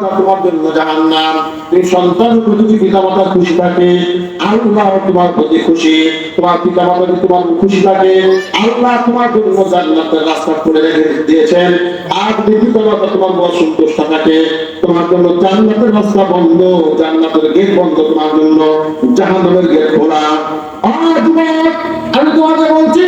তোমার জন্য জাহান্নাম। তুমি যদি পিতা খুশি জান্নাতের বন্ধ গেট বন্ধ তোমার জন্য, জাহান্নামের গেট খোলা। আমি তোমাকে বলছি,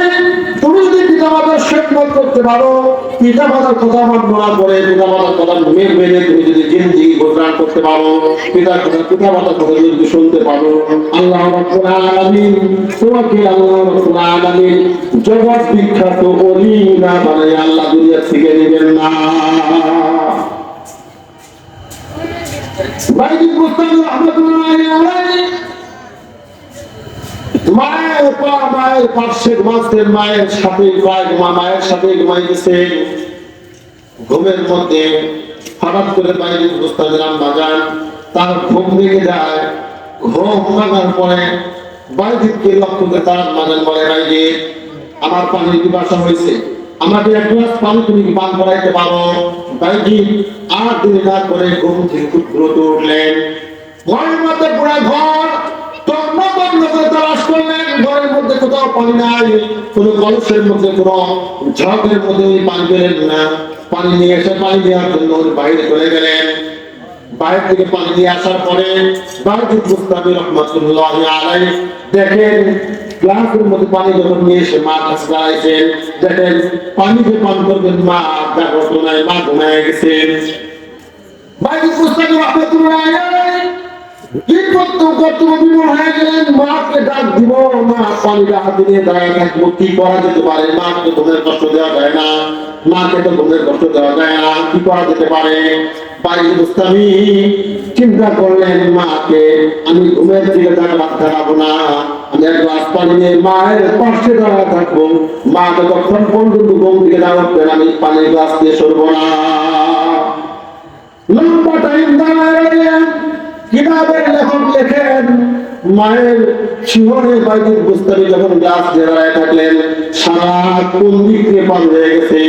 তুমি যদি পিতা মাতার খেদমত করতে পারো পিতা মাতার কথা মান্য না করে পিতা মাতার কথা মেনে মেনে তুমি যদি জিন্দি গোজরান করতে পারো পিতা কথা পিতা মাতার কথা যদি শুনতে পারো, আল্লাহ রাব্বুল আলামিন তোমাকে আল্লাহ রাব্বুল আলামিন জগৎ বিখ্যাত ওলি না বানাই আল্লাহ দুনিয়া থেকে নেবেন না। বাইজিদ মুস্তাফি রহমাতুল্লাহি আলাইহি মায়ের পা, মায়ের পাশে ঘুমাচ্ছেন মায়ের সাথে কয়েক মা মায়ের সাথে ঘুমাইতেছে। ঘুমের মধ্যে হঠাৎ করে বাইরে বুঝতে দিলাম বাজান তার ঘুম ভেঙে যায়। ঘুম ভাঙার পরে বাইদিককে লক্ষ্য করে তার বাজান বলে বাইরে আমার পানির পিপাসা হয়েছে? আমাকে এক গ্লাস পানি তুমি পান করাইতে পারো? বাইজি আর দিন না করে ঘুম থেকে খুব দ্রুত উঠলেন। ঘরের মধ্যে পুরো ঘর তন্ন তন্ন করে করলেন ঘরের মধ্যে কোথাও পানি নাই, কোনো কলসের মধ্যে, কোনো ঝড়ের মধ্যে উনি পানি পেলেন না। পানি নিয়ে এসে পানি দেওয়ার জন্য উনি বাইরে চলে গেলেন। বাইরে থেকে পানি নিয়ে আসার পরে বারজুদ মুস্তাফি রহমতুল্লাহ আলাই দেখেন, গ্লাসের মধ্যে পানি যখন নিয়ে এসে মা কাছে দাঁড়াইছেন, দেখেন পানি যে পান করবেন, মা নাই, মা ঘুমায় গেছেন। বাইরে আলাই থাকব চিন্তা করলেন, মাকে, আমি ঘুমের দিকে দাঁড়া দাঁড়াবো না, আমি এক গ্লাস পানি নিয়ে মায়ের পাশে দাঁড়ায় থাকব। মা যতক্ষণ পর্যন্ত ঘুম দিকে দাঁড়াবেন আমি পানির গ্লাস দিয়ে সরবো না। লম্বা টাইম দাঁড়ায় কিতাবের লেখক লেখেন? মায়ের শিহরে বাইরের বুঝতে যখন গাছ জেলায় থাকলেন, সারা কোন দিক দিয়ে পার হয়ে গেছে?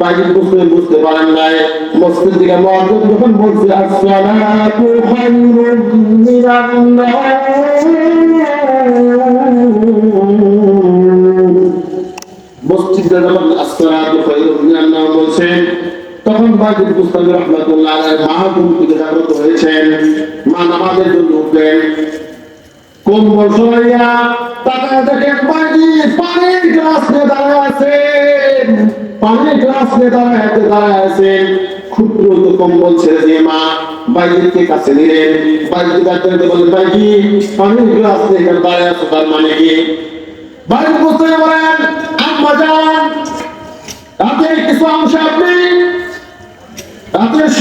বাইরের বুঝতে বুঝতে পারেন নাই। মসজিদ দিকে মহাজন যখন বলছে আসসালাতু খায়রুম মিনান মসজিদে যখন আসসালাতু খায়রুম বলছেন ক্ষুদ্র তো কম্বল ছেড়ে দিয়ে মা বাইজিদকে কাছে নিলেন। ডাক্তার বলেন বাইজি পানির গ্লাস নিয়ে দাঁড়ায় তার মানে কি? বাইজিদ মুস্তাফি বলেন রাতের কিছু অংশ আপনি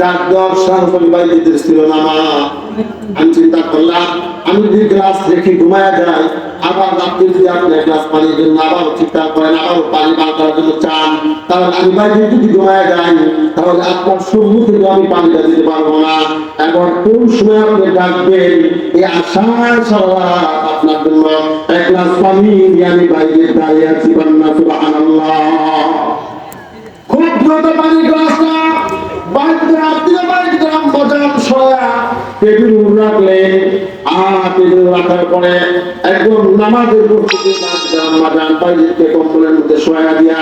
ডাক ছিল না, মা। আমি চিন্তা করলাম, আমি যদি গ্লাস রেখে ঘুমায় যাই। আবার যদি গ্লাস পানির জন্য ঠিকঠাক করেন পানি করার জন্য চান। তাহলে আমি বাইরে যদি ঘুমায় যাই, তাহলে আপনার সম্মুখে আমি পানিটা দিতে পারব না। এবার কোন সময় আপনি ডাকবেন, এই সারা আপনার জন্য এক গ্লাস পানি আমি বাইরে দাঁড়িয়ে আছি বান্না সুবহানাল্লাহ। খুব দ্রুত পানি গ্লাসটা বাড়িতে রাত্রে বাড়িতে রাম বাজার সয়া টেবিল রাখলে আর টেবিল রাখার পরে একদম নামাজের প্রস্তুতি মাদান বাইরেকে কম্বলের মধ্যে সহায়া দিয়া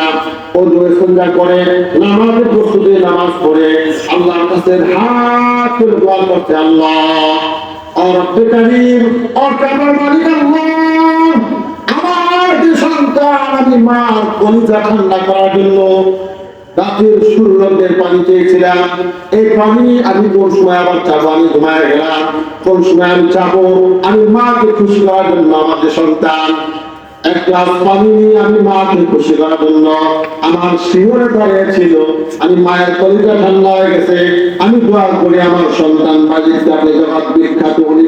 অজু সন্ধ্যা করে, নামাজের প্রস্তুতি নামাজ পড়ে, আল্লাহর কাছে হাত তুলে দোয়া করতে আল্লাহ অর্থে কারিম অর্থাবার মালিক আল্লাহ, আমার যে সন্তান আমি মার কলিজা ঠান্ডা করার জন্য রাতের সূর্যের পানি চেয়েছিলাম। এই পানি আমি কোন সময় আবার চাবো? আমি ঘুমায় গেলাম। কোন সময় আমি চাবো? আমি মাকে খুশি করার জন্য আমাদের সন্তান। এক গ্লাস পানি নিয়ে আমি মাকে খুশি করার জন্য আমার শিহরে আমি মায়ের কলিজা ঠান্ডা হয়ে গেছে। আমি দোয়া করি আমার সন্তান বিখ্যাত উনি